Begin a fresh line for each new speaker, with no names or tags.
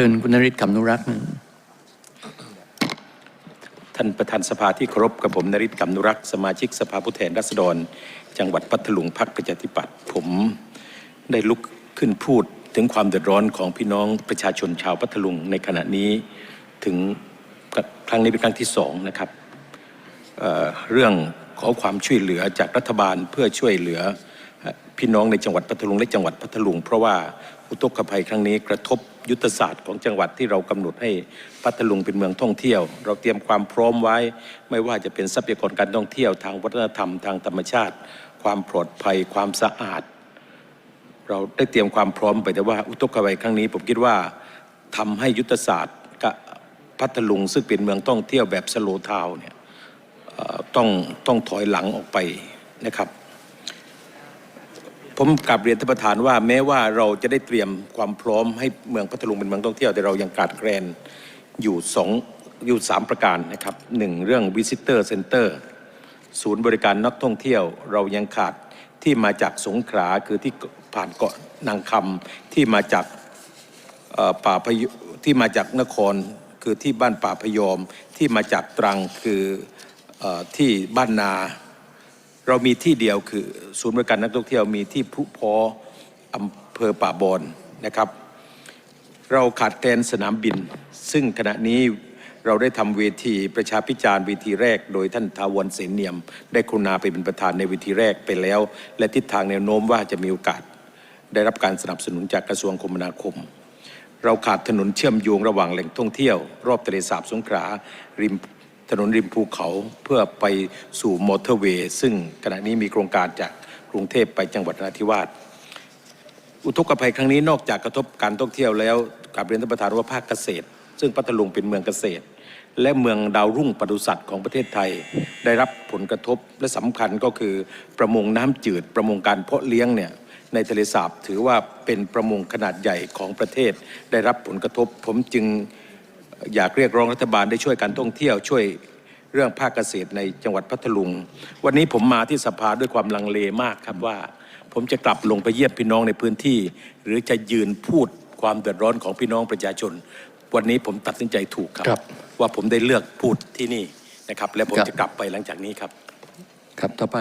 ชิญคุณนริศคำนุรักษ์
ท่านประธานสภาที่เคารพกับผมนริศกำนุรักษ์สมาชิกสภาผู้แทนราษฎร จังหวัดพัทลุงพรรคประชาธิปัตย์ผมได้ลุกขึ้นพูดถึงความเดือดร้อนของพี่น้องประชาชนชาวพัทลุงในขณะนี้ถึงครั้งนี้เป็นครั้งที่สองนะครับเเรื่องขอความช่วยเหลือจากรัฐบาลเพื่อช่วยเหลือพี่น้องในจังหวัดพัทลุงและจังหวัดพัทลุง เพราะว่า อุทกภัยครั้งนี้กระทบยุทธศาสตร์ของจังหวัดที่เรากำหนดให้พัทลุงเป็นเมืองท่องเที่ยว เราเตรียมความพร้อมไว้ ไม่ว่าจะเป็นทรัพยากรการท่องเที่ยวทางวัฒนธรรมทางธรรมชาติ ความปลอดภัยความสะอาด เราได้เตรียมความพร้อมไปแต่ว่า อุทกภัยครั้งนี้ ผมคิดว่าทำให้ยุทธศาสตร์กับพัทลุงซึ่งเป็นเมืองท่องเที่ยวแบบสโลว์ทาวน์เนี่ยต้องต้องถอยหลังออกไปนะครับ ผมกลับเรียนท่านประธานว่าแม้ว่าเราจะได้เตรียมความพร้อมให้เมืองพัทลุงเป็นเมืองท่องเที่ยวแต่เรายังขาดแคลนอยู่สองอยู่สามประการนะครับหนึ่งเรื่อง visitor center ศูนย์บริการนักท่องเที่ยวเรายังขาดที่มาจากสงขลาคือที่ผ่านเกาะนางคำที่มาจากป่าพยที่มาจากนครคือที่บ้านป่าพยอม ที่มาจากตรังคืออที่บ้านนา เรามีที่เดียวคือศูนย์บริการนักท่องเที่ยวมีที่พุพออำเภอป่าบอนนะครับ เราขาดแคลนสนามบิน ซึ่งขณะนี้เราได้ทำเวทีประชาพิจารณ์เวทีแรก โดยท่านทาวรเสนเนียม ได้กรุณาไปเป็นประธานในเวทีแรกไปแล้ว และทิศทางแนวโน้มว่าจะมีโอกาส ได้รับการสนับสนุนจากกระทรวงคมนาคม เราขาดถนนเชื่อมโยงระหว่างแหล่งท่องเที่ยว รอบทะเลสาบสงขลาริม ถนนริมภูเขาเพื่อไปสู่มอเตอร์เวย์ ซึ่งขณะนี้มีโครงการจากกรุงเทพไปจังหวัดนราธิวาสอุทกภัยครั้งนี้นอกจากกระทบการท่องเที่ยวแล้วกลับเรียนท่านประธานว่าภาคเกษตร ซึ่งพัทลุงเป็นเมืองเกษตร และเมืองดาวรุ่งปศุสัตว์ของประเทศไทย ได้รับผลกระทบและสำคัญก็คือประมงน้ำจืดประมงการเพาะเลี้ยงเนี่ยในทะเลสาบถือว่าเป็นประมงขนาดใหญ่ของประเทศ ได้รับผลกระทบผมจึง อยากเรียกร้องรัฐบาลได้ช่วยการท่องเที่ยวช่วยเรื่องภาคเกษตรในจังหวัดพัทลุง วันนี้ผมมาที่สภาด้วยความลังเลมากครับว่า ผมจะกลับลงไปเยี่ยมพี่น้องในพื้นที่ หรือจะยืนพูดความเดือดร้อนของพี่น้องประชาชน วันนี้ผมตัดสินใจถูกครับ
ครับ
ว่าผมได้เลือกพูดที่นี่นะครับ และผม
ครับ
จะกลับไปหลังจากนี้ครับ
ครับ ต่อไป